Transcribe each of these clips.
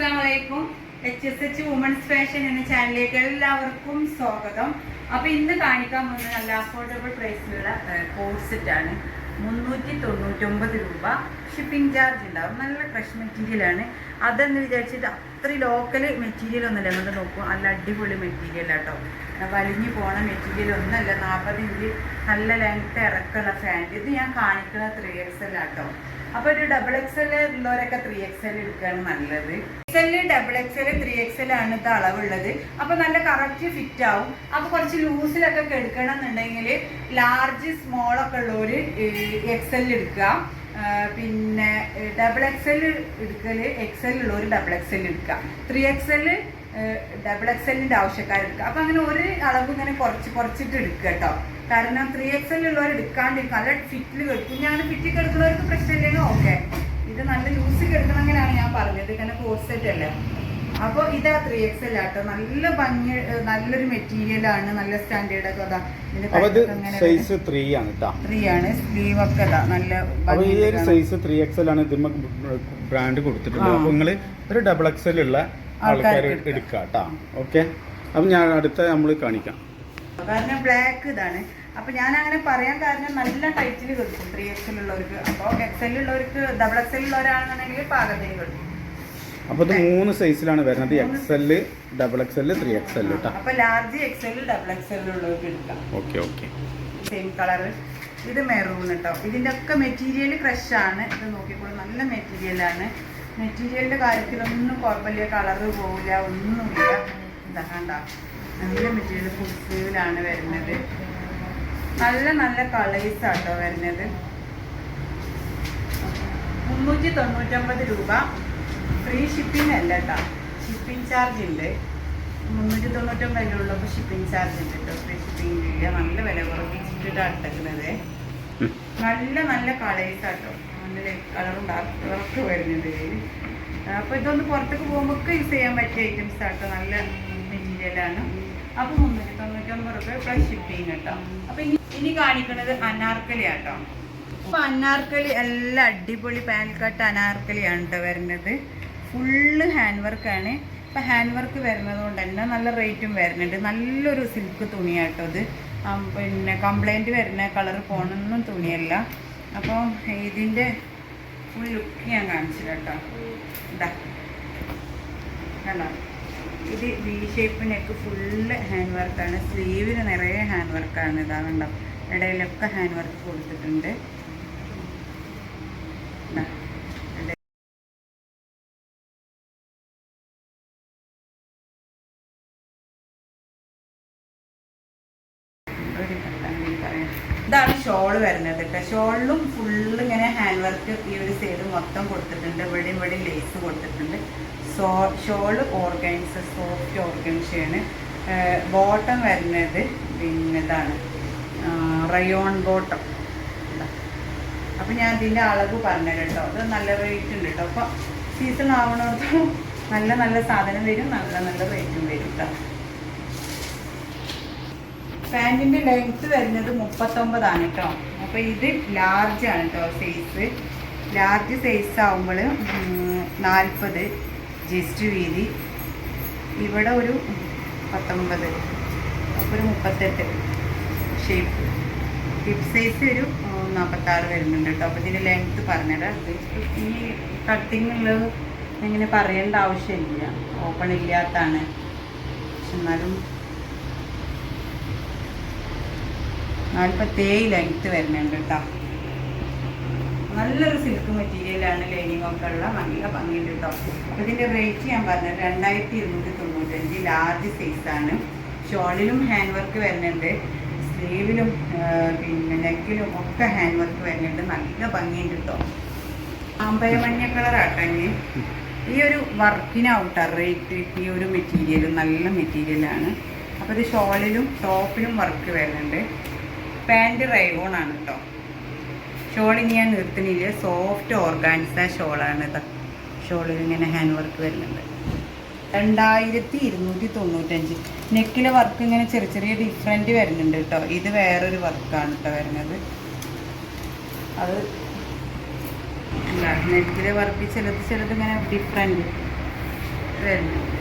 അസ്സാം വലൈക്കും H S H women's fashion എന്ന ചാനലിലേക്ക് എല്ലാവർക്കും സ്വാഗതം. അപ്പൊ ഇന്ന് കാണിക്കാൻ വന്ന നല്ല അഫോർഡബിൾ പ്രൈസിലുള്ള കോഴ്സെറ്റ് ആണ്. മുന്നൂറ്റി തൊണ്ണൂറ്റൊമ്പത് രൂപ ഷിപ്പിംഗ് ചാർജ് ഉണ്ടാവും. നല്ല ഫ്രഷ് മെറ്റീരിയൽ ആണ്. അതെന്ന് വിചാരിച്ചിട്ട് അത്ര ലോക്കൽ മെറ്റീരിയൽ ഒന്നുമില്ല. നമ്മൾ നോക്കും നല്ല അടിപൊളി മെറ്റീരിയൽ ആട്ടോ വലിഞ്ഞു പോണ മെറ്റീരിയൽ ഒന്നുമല്ല. നാൽപ്പത് ഇഞ്ച് നല്ല ലെങ്ത്ത് ഇറക്കുള്ള ഫാൻ ഇത് ഞാൻ കാണിക്കുന്ന ത്രീ എക്സ് എല്ലാം ആട്ടോ അപ്പൊ ഒരു ഡബിൾ എക്സ് എൽ ഉള്ളവരൊക്കെ ത്രീ എക്സ് എൽ എടുക്കുകയാണ് നല്ലത്. X L double X L three X L ആണ് ഇത് അളവുള്ളത്. അപ്പൊ നല്ല കറക്റ്റ് ഫിറ്റ് ആവും. അപ്പൊ കുറച്ച് ലൂസിലൊക്കെ എടുക്കണം എന്നുണ്ടെങ്കിൽ ലാർജ് സ്മോൾ ഒക്കെ ഉള്ളവര് എക്സ് എൽ എടുക്കുക. പിന്നെ ഡബിൾ എക്സ് എൽ എടുക്കൽ എക്സ് എൽ ഉള്ളവർ ഡബിൾ എക്സ് എൽ എടുക്കുക. Three X L double X എല്ലിന്റെ ആവശ്യക്കാരെടുക്കുക അപ്പൊ അങ്ങനെ ഒരു അളവ് ഇങ്ങനെ കുറച്ച് കുറച്ചിട്ട് എടുക്കുക കേട്ടോ. കാരണം ത്രീ എക്സ് എല്ലുള്ളവർ ഉള്ളവർ എടുക്കാണ്ടിരിക്കും നല്ല ഫിറ്റിൽ കെടുക്കും ഞാൻ ഫിറ്റിൽ കിടക്കുന്നവർക്ക് പ്രശ്നമില്ലെങ്കിൽ ഓക്കെ ഇത് നല്ല ലൂസ് കിടക്കണമെങ്കിലാണ് ഞാൻ പറഞ്ഞത്. ഇങ്ങനെ കോഴ്സെറ്റ് അല്ലേ? അപ്പോൾ ഇതാ ത്രീ എക്സ് എൽ ആട്ടോ. നല്ല ഭംഗി നല്ലൊരു മെറ്റീരിയൽ ആണ്. നല്ല സ്റ്റാൻഡേർഡ് ഒക്കെ അതാ. സൈസ് ത്രീ ആണ് ത്രീ ആണ്. സ്ലീവ് ഒക്കെ അതാ നല്ല സൈസ് ത്രീ എക്സ് ആണ് ബ്രാൻഡ് കൊടുത്തിട്ടുള്ളത്. അപ്പോൾ അപ്പൊ നിങ്ങൾ ഒരു ഡബിൾ എക്സ് ഉള്ള ആൾക്കാർ എടുക്കാം. കേട്ടോ ഓക്കെ? അപ്പം ഞാൻ അടുത്ത നമ്മൾ കാണിക്കാം. കാരണം ബ്ലാക്ക് ഇതാണ്. അപ്പൊ ഞാൻ അങ്ങനെ പറയാൻ കാരണം നല്ല ടൈറ്റിൽ കൊടുക്കും. ത്രീ എക്സൽ ഉള്ളവർക്ക്. അപ്പോൾ എക്സൽ ഉള്ളവർക്ക് ഡബിൾ എക്സൽ ഉള്ളവരാണെന്നുണ്ടെങ്കിൽ പാകത്തിന് കൊടുക്കും. അപ്പൊ ഇത് മൂന്ന് സൈസിലാണ് വരുന്നത്. X L double X L three X L കേട്ടോ അപ്പൊ ലാർജ് എക്സൽ ഡബിൾ എക്സൽ ഉള്ളവർക്ക് എടുക്കാം. Okay okay. സെയിം കളർ ഇത് മെറൂൺ കേട്ടോ ഇതിന്റെ ഒക്കെ മെറ്റീരിയൽ ഫ്രഷ് ആണ്. ഇത് നോക്കിക്കോളൂ നല്ല മെറ്റീരിയൽ ആണ് മെറ്റീരിയലിന്റെ കാര്യത്തിലൊന്നും കുഴപ്പമില്ല കളറ് പോവില്ല ഒന്നുമില്ല. ഇതാ കണ്ട? നല്ല മെറ്റീരിയൽ ഫുൾ സ്ലീവിലാണ് വരുന്നത്. നല്ല നല്ല കളേഴ്സ് ആട്ടോ വരുന്നത്. മുന്നൂറ്റി തൊണ്ണൂറ്റൊമ്പത് രൂപ. ഫ്രീ ഷിപ്പിംഗ് അല്ല കേട്ടോ ഷിപ്പിംഗ് ചാർജ് ഉണ്ട് മുന്നൂറ്റി രൂപ ഉള്ളപ്പോൾ ഷിപ്പിംഗ് ചാർജ് ഉണ്ട് കേട്ടോ ഫ്രീ ഷിപ്പിംഗ് ചെയ്യുക നല്ല വില കുറവിച്ചിട്ടാണ് എടുക്കുന്നത് ഉം. നല്ല നല്ല കളേഴ്സ് ആട്ടോ. നല്ല കളറും ഡാർക്ക് കളറൊക്കെ വരുന്നത് അപ്പോൾ ഇതൊന്ന് പുറത്തേക്ക് പോകുമ്പോൾ യൂസ് ചെയ്യാൻ പറ്റിയ ഐറ്റംസ് ആട്ടോ. നല്ല മെറ്റീരിയലാണ് അപ്പോൾ മുന്നൂറ്റി തൊണ്ണൂറ്റൊമ്പത് റുപ്യ പ്ലസ് ഷിപ്പിംഗ് കേട്ടോ. അപ്പോൾ ഇനി ഇനി കാണിക്കുന്നത് അനാർക്കലി ആട്ടോ. അപ്പൊ അനാർക്കലി എല്ലാം അടിപൊളി പാൻ കട്ട് അനാർക്കലിയാണ് കേട്ടോ വരുന്നത്. ഫുള്ള് ഹാൻഡ് വർക്കാണ് ഇപ്പം ഹാൻഡ് വർക്ക് വരുന്നത് കൊണ്ട് തന്നെ നല്ല റേറ്റും വരുന്നുണ്ട്. നല്ലൊരു സിൽക്ക് തുണിയാട്ടോ അത് പിന്നെ കംപ്ലൈന്റ് വരുന്ന കളർ പോണൊന്നും തുണിയല്ല. അപ്പോൾ ഇതിന്റെ ഫുൾ ലുക്ക് ഞാൻ കാണിച്ചു കേട്ടോ. ഇതാ കണ്ടോ? ഇത് V shape neck full hand വർക്കാണ് സ്ലീവിന് നിറയെ ഹാൻഡ് വർക്കാണ് ഇതാ കണ്ടോ? ഇടയിലൊക്കെ ഹാൻഡ് വർക്ക് കൊടുത്തിട്ടുണ്ട്. ഒരു പറയാം. ഇതാണ് ഷോൾ വരുന്നത് കേട്ടോ ഷോളിലും ഫുള്ള് ഇങ്ങനെ ഹാൻഡ് വർക്ക് ഈ ഒരു സൈഡ് മൊത്തം കൊടുത്തിട്ടുണ്ട്. ഇവിടെയും ഇവിടെയും ലേസ് കൊടുത്തിട്ടുണ്ട്. സോ ഷോൾ ഓർഗൻസ് സോഫ്റ്റ് ഓർഗൻസാണ് ബോട്ടം വരുന്നത് പിന്നെ ഇതാണ്. റയോൺ ബോട്ടം അപ്പം ഞാൻ ഇതിന്റെ അളവ് പറഞ്ഞു കേട്ടോ അത് നല്ല റേറ്റ് ഉണ്ട് കേട്ടോ അപ്പം സീസൺ ആവണോടത്തോളം നല്ല നല്ല സാധനം വരും. നല്ല നല്ല റേറ്റും വരും കേട്ടോ പാന്റിന്റെ ലെങ്ത്ത് വരുന്നത് മുപ്പത്തൊമ്പതാണ് കേട്ടോ അപ്പോൾ ഇത് ലാർജ് ആണ് കേട്ടോ സൈസ് ലാർജ് സൈസ് ആകുമ്പോൾ നാൽപ്പത് ജസ്റ്റ് വീതി. ഇവിടെ ഒരു പത്തൊമ്പത് അപ്പോൾ ഒരു മുപ്പത്തെട്ട് ഷേപ്പ് ഹിപ്പ് സൈസ് ഒരു നാൽപ്പത്താറ് വരുന്നുണ്ട് കേട്ടോ അപ്പോൾ ഇതിന്റെ ലെങ്ത്ത് പറഞ്ഞിടാം ഈ കട്ടിങ് ഉള്ളത് ഇങ്ങനെ പറയേണ്ട ആവശ്യമില്ല. ഓപ്പൺ ഇല്ലാത്താണ് പക്ഷെ എന്നാലും നാൽപ്പത്തേഴ് ലെങ്ത്ത് വരുന്നുണ്ട് കേട്ടോ നല്ലൊരു സിൽക്ക് മെറ്റീരിയലാണ് ലൈനിങ് ഒക്കെ ഉള്ള നല്ല ഭംഗിയുണ്ട് കേട്ടോ അപ്പോൾ ഇതിന്റെ റേറ്റ് ഞാൻ പറഞ്ഞത് രണ്ടായിരത്തി ഇരുന്നൂറ്റി തൊണ്ണൂറ്റഞ്ച് ലാർജ് സൈസാണ് ഷോളിലും ഹാൻഡ് വർക്ക് വരുന്നുണ്ട്. സ്ലീവിലും പിന്നെ നെക്കിലും ഒക്കെ ഹാൻഡ് വർക്ക് വരുന്നുണ്ട്. നല്ല ഭംഗിയുണ്ട് കേട്ടോ ആമ്പയ മഞ്ഞ കളറാട്ടെങ്കിൽ ഈ ഒരു വർക്കിനാവട്ടെ റേറ്റ് ഈ ഒരു മെറ്റീരിയൽ നല്ല മെറ്റീരിയലാണ് അപ്പോൾ ഇത് ഷോളിലും ടോപ്പിലും വർക്ക് വരുന്നുണ്ട്. പാന്റ് ആണ് കേട്ടോ ഷോൾ ഞാൻ നിർത്തുന്നില്ല. സോഫ്റ്റ് ഓർഗാൻസ ഷോളാണ് ഷോളിൽ ഇങ്ങനെ ഹാൻഡ് വർക്ക് വരുന്നുണ്ട്. രണ്ടായിരത്തി ഇരുന്നൂറ്റി തൊണ്ണൂറ്റഞ്ച് നെക്കിലെ വർക്ക് ഇങ്ങനെ ചെറിയ ചെറിയ ഡിഫറെന്റ് വരുന്നുണ്ട് കേട്ടോ ഇത് വേറൊരു വർക്കാണ് കേട്ടോ വരുന്നത്. അത് നെക്കിലെ വർക്ക് ചിലത് ചിലത് ഇങ്ങനെ ഡിഫറെന്റ് വരുന്നുണ്ട്.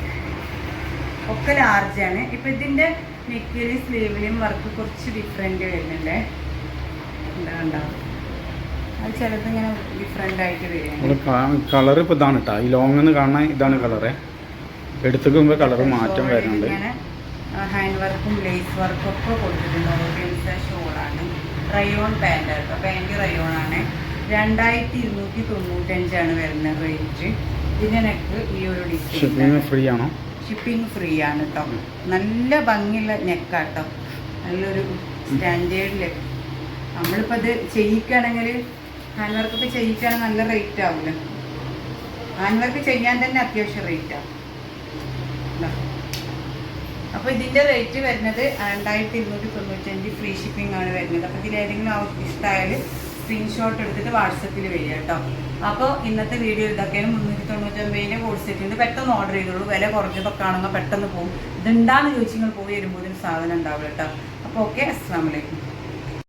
ഒക്കെ ലാർജാണ് ഇപ്പം ഇതിന്റെ നെക്കിലും സ്ലീവിലും വർക്ക് കുറച്ച് ഡിഫറെന്റ് വരുന്നുണ്ട്. എന്താ ഉണ്ടാവും അത് ചിലതിങ്ങനെ ഡിഫറെന്റ് ആയിട്ട് വരും കളർ ഇപ്പോൾ ഇതാണ് കേട്ടോ ഈ ലോങ് എന്ന് കാണാൻ ഇതാണ് കളറ് എടുത്തുക്കുമ്പോൾ കളർ മാറ്റം വരുന്നുണ്ട്. ഹാൻഡ് വർക്കും ലേസ് വർക്കും ഒക്കെ കൊടുത്തിട്ടുണ്ട്. ഓർഗൻസ ഷോളാണ് റയോൺ പാന്റ് കേട്ടോ പാന്റ് റയോൺ ആണ് രണ്ടായിരത്തി ഇരുന്നൂറ്റി തൊണ്ണൂറ്റഞ്ചാണ് വരുന്ന റേറ്റ് ഇതിനൊക്കെ നെക്ക് ഈ ഒരു ഡിസൈൻ ഫ്രീ ആണോ? ഷിപ്പിംഗ് ഫ്രീ ആണ് കേട്ടോ നല്ല ഭംഗിയുള്ള നെക്കാട്ടോ. നല്ലൊരു സ്റ്റാൻഡേർഡിൽ നമ്മളിപ്പോൾ ഇത് ചെയ്യിക്കുകയാണെങ്കിൽ ഹാൻഡ് വർക്കൊക്കെ ചെയ്യിക്കുകയാണെങ്കിൽ നല്ല റേറ്റ് ആവില്ല ഹാൻഡ് വർക്ക് ചെയ്യാൻ തന്നെ അത്യാവശ്യം റേറ്റ് ആവും അപ്പോൾ ഇതിന്റെ റേറ്റ് വരുന്നത് രണ്ടായിരത്തി ഇരുന്നൂറ്റി തൊണ്ണൂറ്റഞ്ച് ഫ്രീ ഷിപ്പിംഗ് ആണ് വരുന്നത്. അപ്പോൾ ഇതിലേതെങ്കിലും ആവശ്യം ഇഷ്ടമായാൽ സ്ക്രീൻഷോട്ട് എടുത്തിട്ട് വാട്സപ്പിൽ വരിക കേട്ടോ. അപ്പോൾ ഇന്നത്തെ വീഡിയോ ഇതൊക്കെയാണ് മുന്നൂറ്റി തൊണ്ണൂറ്റൊമ്പതിന്റെ കോഡ് സെറ്റിന്റെ പെട്ടെന്ന് ഓർഡർ ചെയ്തോളൂ. വില കുറഞ്ഞതൊക്കെ ആണെങ്കിൽ പെട്ടെന്ന് പോകും ഇതുണ്ടാന്ന് ചോദിച്ചു നിങ്ങൾ പോയി വരുമ്പോൾ ഒരു സാധനം ഉണ്ടാവില്ല കേട്ടോ. അപ്പോൾ ഓക്കെ അസ്സാം വലൈക്കും